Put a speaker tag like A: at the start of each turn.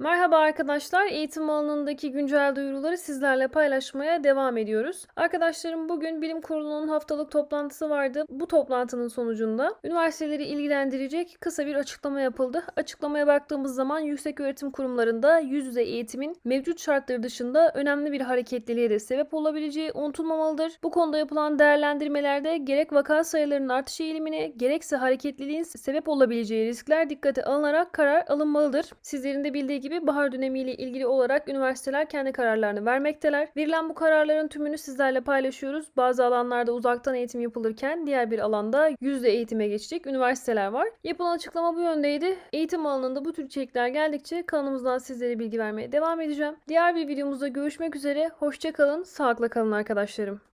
A: Merhaba arkadaşlar. Eğitim alanındaki güncel duyuruları sizlerle paylaşmaya devam ediyoruz. Arkadaşlarım bugün Bilim Kurulu'nun haftalık toplantısı vardı. Bu toplantının sonucunda üniversiteleri ilgilendirecek kısa bir açıklama yapıldı. Açıklamaya baktığımız zaman yüksek öğretim kurumlarında yüz yüze eğitimin mevcut şartları dışında önemli bir hareketliliğe de sebep olabileceği unutulmamalıdır. Bu konuda yapılan değerlendirmelerde gerek vaka sayılarının artış eğilimine gerekse hareketliliğin sebep olabileceği riskler dikkate alınarak karar alınmalıdır. Sizlerin de bildiği gibi bahar dönemiyle ilgili olarak üniversiteler kendi kararlarını vermekteler. Verilen bu kararların tümünü sizlerle paylaşıyoruz. Bazı alanlarda uzaktan eğitim yapılırken diğer bir alanda yüzde eğitime geçecek üniversiteler var. Yapılan açıklama bu yöndeydi. Eğitim alanında bu tür içerikler geldikçe kanalımızdan sizlere bilgi vermeye devam edeceğim. Diğer bir videomuzda görüşmek üzere. Hoşçakalın, sağlıkla kalın arkadaşlarım.